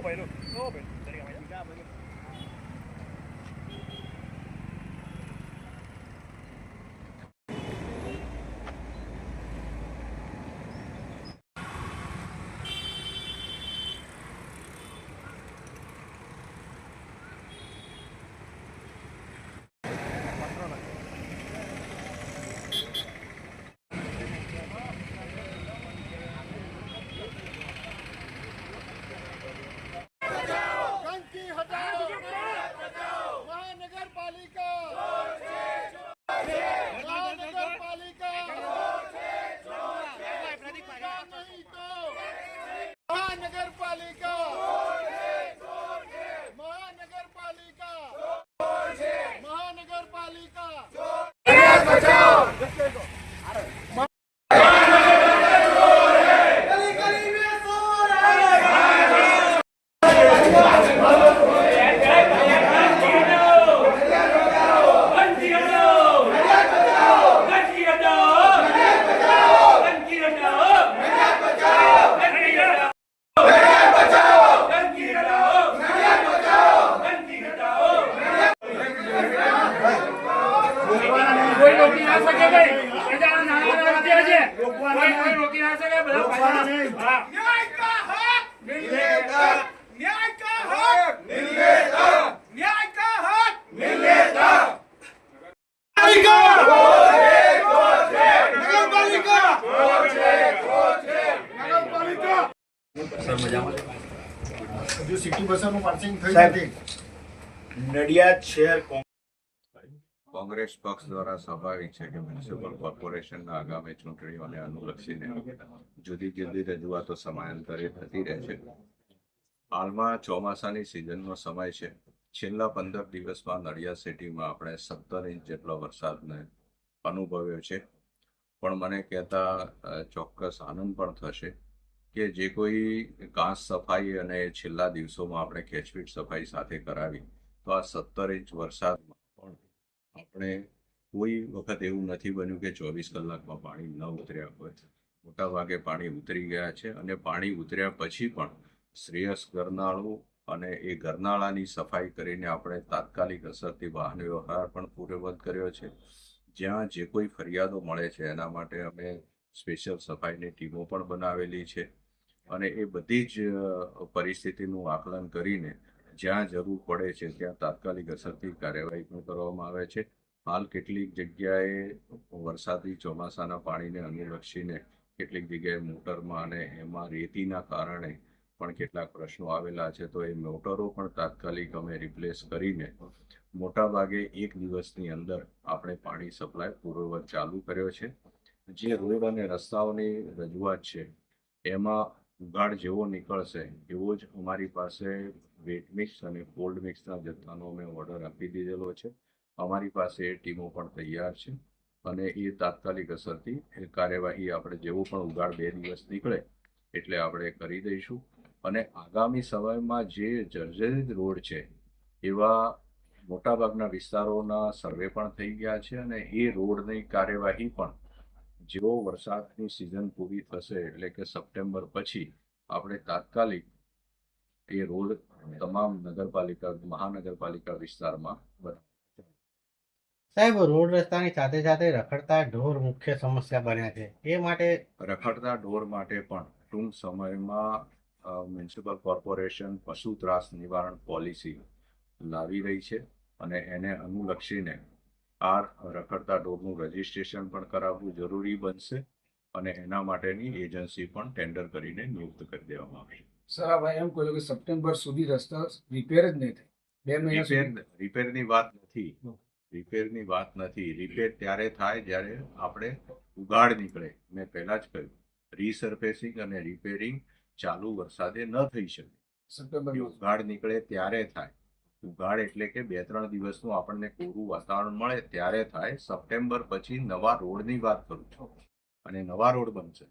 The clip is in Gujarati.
પહેલું ઓ કોઈ રોકી ના શકે ભાઈ. પ્રજાના નાણાં વધ્યા છે. કોઈ કોઈ રોકી ના શકે બધા ન્યાય કા નડિયાદ શહેર કોંગ્રેસ પક્ષ દ્વારા સ્વાભાવિક છે કે મ્યુનિસિપલ કોર્પોરેશનના આગામી ચૂંટણીઓને અનુલક્ષીને જુદી જુદી રજૂઆતો સમયાંતરે થતી રહે છે. હાલમાં ચોમાસાની સિઝનનો સમય છે. છેલ્લા પંદર દિવસમાં નડિયાદ સિટીમાં આપણે સત્તર ઇંચ જેટલો વરસાદને અનુભવ્યો છે. પણ મને કહેતા ચોક્કસ આનંદ પણ થશે કે જે કોઈ ઘાસ સફાઈ અને છેલ્લા દિવસોમાં આપણે ખેંચવીટ સફાઈ સાથે કરાવી, તો આ સત્તર ઇંચ વરસાદમાં આપણે કોઈ વખત એવું નથી બન્યું કે ચોવીસ કલાકમાં પાણી ન ઉતર્યા હોય. મોટા ભાગે પાણી ઉતરી ગયા છે અને પાણી ઉતર્યા પછી પણ શ્રેયસ ગરનાળું અને એ ગરનાળાની સફાઈ કરીને આપણે તાત્કાલિક અસરથી વાહન વ્યવહાર પણ પૂર્વવત કર્યો છે. જ્યાં જે કોઈ ફરિયાદો મળે છે એના માટે અમે સ્પેશિયલ સફાઈની ટીમો પણ બનાવેલી છે. અને એ બધી જ પરિસ્થિતિનું આકલન કરીને જ્યાં જરૂર પડે છે, ત્યાં તાત્કાલિક અસરથી કાર્યવાહી પણ કરવામાં આવે છે. હાલ કેટલીક જગ્યાએ વરસાદી ચોમાસાના પાણીને અનુલક્ષીને કેટલીક જગ્યાએ મોટરમાં અને એમાં રેતીના કારણે પણ કેટલાક પ્રશ્નો આવેલા છે, તો એ મોટરો પણ તાત્કાલિક અમે રિપ્લેસ કરીને મોટા ભાગે એક દિવસની અંદર આપણે પાણી સપ્લાય પૂર્વવત ચાલુ કર્યો છે. જે રોડ અને રસ્તાઓની રજૂઆત છે, એમાં ઉગાડ જેવો નીકળશે, એવો જ અમારી પાસે વેટ મિક્સ અને કોલ્ડ મિક્સના જથ્થાનો અમે ઓર્ડર આપી દીધેલો છે. અમારી પાસે એ ટીમો પણ તૈયાર છે અને એ તાત્કાલિક અસરથી એ કાર્યવાહી આપણે જેવો પણ ઉગાડ બે દિવસ નીકળે એટલે આપણે કરી દઈશું. અને આગામી સમયમાં જે જર્જરિત રોડ છે, એવા મોટાભાગના વિસ્તારોના સર્વે પણ થઈ ગયા છે અને એ રોડની કાર્યવાહી પણ જેવો વરસાદની સિઝન પૂરી થશે એટલે કે સપ્ટેમ્બર પછી આપણે તાત્કાલિક એ રોડ તમામ નગરપાલિકા મહાનગરપાલિકા વિસ્તારમાં સાહેબ રોડ રસ્તાની સાથે સાથે રખડતા ઢોર મુખ્ય સમસ્યા બન્યા છે. એ માટે રખડતા ઢોર માટે પણ ટૂંક સમયમાં મ્યુનિસિપલ કોર્પોરેશન પશુ ત્રાસ નિવારણ પોલિસી લાવી રહી છે અને એને અનુલક્ષીને આ રખડતા ઢોરનું રજીસ્ટ્રેશન પણ કરાવવું જરૂરી બનશે અને એના માટેની એજન્સી પણ ટેન્ડર કરીને નિયુક્ત કરી દેવામાં આવશે. સર આ ભાઈ એમ કહ્યું કે સપ્ટેમ્બર સુધી રસ્તા રિપેર જ નહીં થાય. બે મહિના રિપેરની વાત નથી. રિપેરની વાત નથી. રિપેર ત્યારે થાય જ્યારે આપણે ઉગાડ નીકળે. મેં પહેલા જ કહ્યું. રીસર્ફેસિંગ અને રિપેરિંગ ચાલુ વરસાદે ન થઈ શકે. સપ્ટેમ્બર ઉગાડ નીકળે ત્યારે થાય. ઉગાડ એટલે કે બે ત્રણ દિવસનું આપણને કોરું વાતાવરણ મળે ત્યારે થાય. સપ્ટેમ્બર પછી નવા રોડની વાત કરું છું. અને નવા રોડ બનશે.